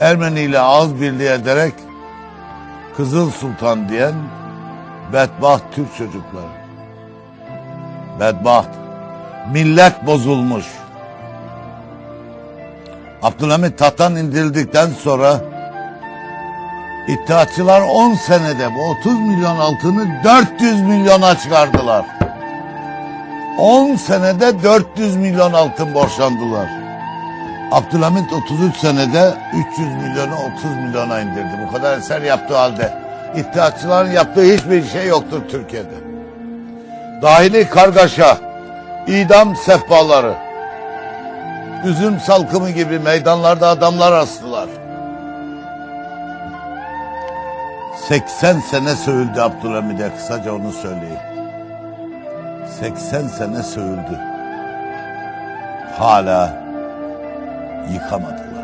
Ermeni ile ağız birliği ederek Kızıl Sultan diyen bedbaht Türk çocukları. Bedbaht. Millet bozulmuş. Abdülhamit tahttan indirildikten sonra İttihatçılar 10 senede bu 30 milyon altını 400 milyona çıkardılar. 10 senede 400 milyon altın borçlandılar. Abdülhamit 33 senede 300 milyonu 30 milyona indirdi. Bu kadar eser yaptığı halde İttihatçıların yaptığı hiçbir şey yoktur Türkiye'de. Dahili kargaşa, idam sehpaları, üzüm salkımı gibi meydanlarda adamlar astılar. 80 sene sövüldü Abdülhamid'e kısaca onu söyleyeyim. 80 sene sövüldü. Hala yıkamadılar.